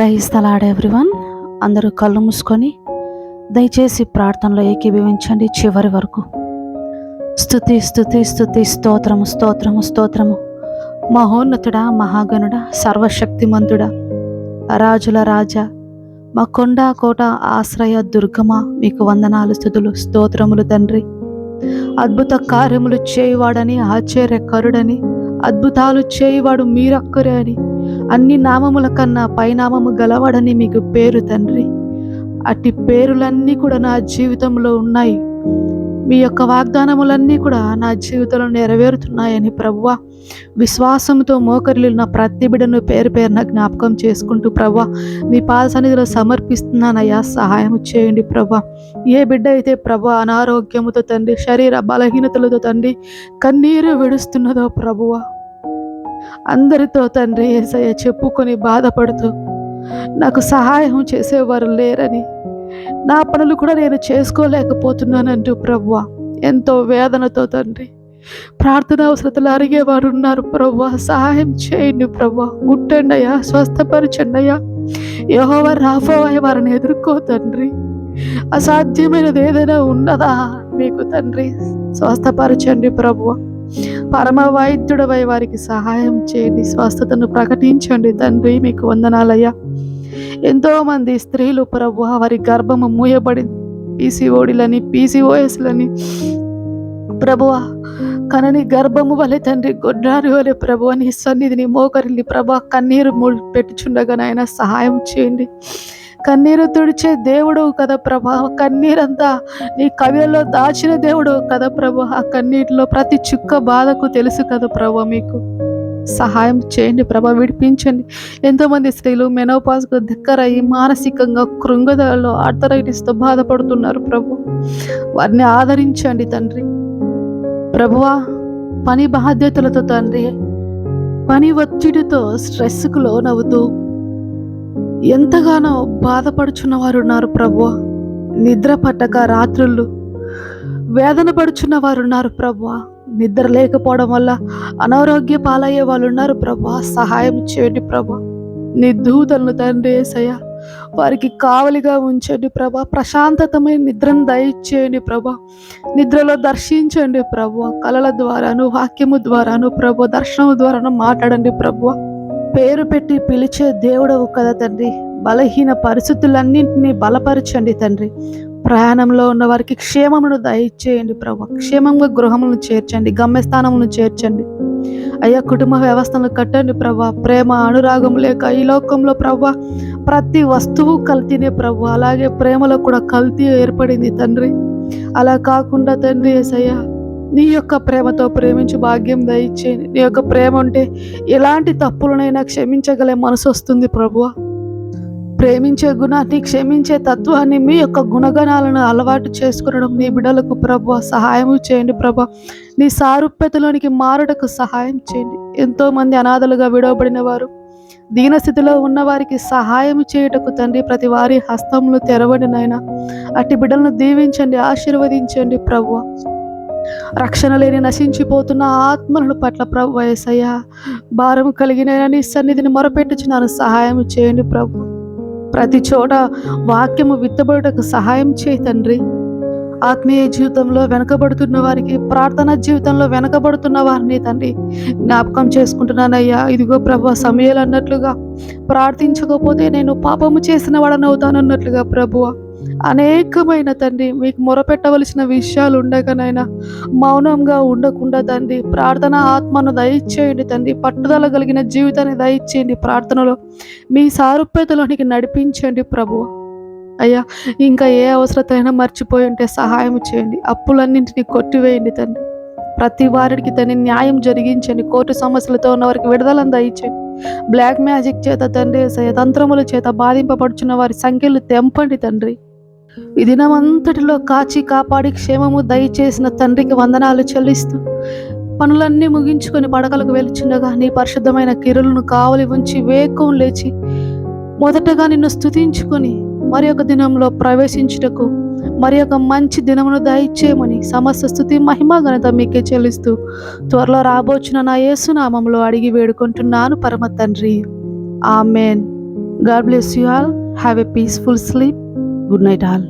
క్రైస్తలాడ్ everyone అందరూ కళ్ళు మూసుకొని దయచేసి ప్రార్థనలో ఏకీభవించండి చివరి వరకు. స్థుతి స్థుతి స్థుతి స్తోత్రము స్తోత్రము స్తోత్రము. మహోన్నతుడా మహాగణుడా సర్వశక్తిమంతుడా రాజుల రాజా మా కొండ కోట ఆశ్రయ దుర్గమ మీకు వందనాలు స్థుతులు స్తోత్రములు తండ్రి. అద్భుత కార్యములు చేయువాడని ఆశ్చర్యకరుడని అద్భుతాలు చేయువాడు మీరక్కరే అని అన్ని నామముల కన్నా పైనామము గలవాడని మీకు పేరు తండ్రి. అట్టి పేరులన్నీ కూడా నా జీవితంలో ఉన్నాయి. మీ యొక్క వాగ్దానములన్నీ కూడా నా జీవితంలో నెరవేరుతున్నాయని ప్రవ్వా. విశ్వాసంతో మోకరిల్లిన ప్రతి బిడ్డను పేరు పేరున జ్ఞాపకం చేసుకుంటూ ప్రభా మీ పాద సన్నిధిలో సమర్పిస్తున్నానయ్యా సహాయం చేయండి ప్రభా ఏ బిడ్డ అయితే ప్రభా అనారోగ్యముతో తండ్రి శరీర బలహీనతలతో తండ్రి కన్నీరు విడుస్తున్నదో ప్రభువా అందరితో తండ్రి ఏసయ్య చెప్పుకొని బాధపడుతూ నాకు సహాయం చేసేవారు లేరని. నా పనులు కూడా నేను చేసుకోలేకపోతున్నానంటూ ప్రవ్వ ఎంతో వేదనతో తండ్రి. ప్రార్థన అవసరతలు అరిగేవారు ఉన్నారు ప్రవ్వ సహాయం చేయండి ప్రవ్వ. గుట్టండయ్యా స్వస్థపరచండయ్యా యహోవ రాఫోవయ్య వారిని ఎదుర్కో తండ్రి. అసాధ్యమైనది ఏదైనా ఉన్నదా మీకు తండ్రి? స్వస్థపరచండి ప్రభువ పరమ వైద్యుడవై వారికి సహాయం చేయండి స్వస్థతను ప్రకటించండి. తండ్రి మీకు వందనాలయ్యా. ఎంతోమంది స్త్రీలు ప్రభు వారి గర్భము మూయబడి పీసీఓడిలని పీసీఓఎస్లని ప్రభువ కనని గర్భము వలె తండ్రి గొడ్రారి వలె ప్రభు నీ సన్నిధిని మోకరిల్లి ప్రభా కన్నీరు మూడు పెట్టుచుండగా నాయన సహాయం చేయండి. కన్నీరు తుడిచే దేవుడు కదా ప్రభా కన్నీరంతా నీ కవిలో దాచిన దేవుడు కదా ప్రభు ఆ కన్నీటిలో ప్రతి చుక్క బాధకు తెలుసు కదా ప్రభు మీకు. సహాయం చేయండి ప్రభా విడిపించండి. ఎంతోమంది స్త్రీలు మెనోపాస్కు దగ్గరయ్యి మానసికంగా కృంగదలలో ఆర్థరైటిస్తో బాధపడుతున్నారు ప్రభు. వారిని ఆదరించండి తండ్రి. ప్రభువా పని బాధ్యతలతో తండ్రి పని ఒత్తిడితో స్ట్రెస్కు లోనవుతూ ఎంతగానో బాధపడుచున్న వారు ఉన్నారు ప్రభు నిద్ర పట్టక రాత్రులు వేదన పడుచున్న వారు ఉన్నారు ప్రభు నిద్ర లేకపోవడం వల్ల అనారోగ్య పాలయ్యే వాళ్ళు ఉన్నారు ప్రభు సహాయం చేయండి ప్రభు నీ దూతలను తండ్రి ఏసయ్య వారికి కావలిగా ఉంచండి ప్రభా. ప్రశాంతతమైన నిద్రను దయచేయండి ప్రభా. నిద్రలో దర్శించండి ప్రభు. కళల ద్వారాను వాక్యము ద్వారాను ప్రభు దర్శనము ద్వారాను మాట్లాడండి ప్రభు. పేరు పెట్టి పిలిచే దేవుడవు కదా తండ్రి. బలహీన పరిస్థితులన్నింటినీ బలపరచండి తండ్రి. ప్రయాణంలో ఉన్న వారికి క్షేమమును దయచేయండి ప్రభు. క్షేమంగా గృహములను చేర్చండి గమ్యస్థానమును చేర్చండి. అయ్యా కుటుంబ వ్యవస్థను కట్టండి ప్రభా. ప్రేమ అనురాగం లేక ఈ లోకంలో ప్రభా ప్రతి వస్తువు కల్తీనే ప్రభు. అలాగే ప్రేమలో కూడా కల్తీ ఏర్పడింది తండ్రి. అలా కాకుండా తండ్రి ఏసయ్యా నీ యొక్క ప్రేమతో ప్రేమించు భాగ్యం దయచేయండి. నీ యొక్క ప్రేమ ఉంటే ఎలాంటి తప్పులనైనా క్షమించగలే మనసు వస్తుంది ప్రభువా ప్రేమించే గుణాన్ని క్షమించే తత్వాన్ని మీ యొక్క గుణగణాలను అలవాటు చేసుకునడం నీ బిడ్డలకు ప్రభు. సహాయం చేయండి ప్రభా. నీ సారూప్యతలోనికి మారుటకు సహాయం చేయండి. ఎంతోమంది అనాథలుగా విడవబడిన వారు దీనస్థితిలో ఉన్నవారికి సహాయం చేయుటకు తండ్రి ప్రతి వారి హస్తములు తెరవడినైనా అట్టి బిడ్డలను దీవించండి ఆశీర్వదించండి ప్రభు. రక్షణ లేని నశించిపోతున్న ఆత్మలను పట్ల ప్రభు వయసయ్యా భారం కలిగిన నీ సన్నిధిని మొరపెట్టుచున్నాను సహాయం చేయండి ప్రభు. ప్రతి చోట వాక్యము విత్తబడుటకు సహాయం చేయి తండ్రి. ఆత్మీయ జీవితంలో వెనకబడుతున్న వారికి ప్రార్థన జీవితంలో వెనకబడుతున్న వారిని తండ్రి జ్ఞాపకం చేసుకుంటున్నానయ్యా. ఇదిగో ప్రభు సమయాలు అన్నట్లుగా ప్రార్థించకపోతే నేను పాపము చేసిన వాడనవుతానన్నట్లుగా అవుతానన్నట్లుగా ప్రభువ. అనేకమైన తండ్రి మీకు మొరపెట్టవలసిన విషయాలు ఉండగానైనా మౌనంగా ఉండకుండా తండ్రి ప్రార్థన ఆత్మను దయచేయండి తండ్రి పట్టుదల కలిగిన జీవితాన్ని దయచేయండి ప్రార్థనలో. మీ సారూప్యతలోనికి నడిపించండి ప్రభు. అయ్యా ఇంకా ఏ అవసరతైనా మర్చిపోయి ఉంటే సహాయం చేయండి. అప్పులన్నింటినీ కొట్టివేయండి తండ్రి. ప్రతి వారికి తన న్యాయం జరిగించండి. కోర్టు సమస్యలతో ఉన్న వారికి విడుదలను ఇచ్చండి బ్లాక్ మ్యాజిక్ చేత తండ్రి తంత్రముల చేత బాధింపబడుచున్న వారి సంఖ్యలు తెంపండి తండ్రి. ఈ దినమంతటిలో కాచి కాపాడి క్షేమము దయచేసిన తండ్రికి వందనాలు చెల్లిస్తూ పనులన్నీ ముగించుకొని పడకలకు వెలుచుండగా నీ పరిశుద్ధమైన కిరులను కావలి ఉంచి వేకం లేచి మొదటగా నిన్ను స్థుతించుకొని మరి ఒక దినంలో ప్రవేశించుటకు మరి ఒక మంచి దినమును దయచేయమని సమస్త స్థుతి మహిమ ఘనత మీకే చెల్లిస్తూ త్వరలో రాబోచున నా యేసునామంలో అడిగి వేడుకుంటున్నాను పరమ తండ్రి. Amen. God bless you all. Have a peaceful sleep. Good night all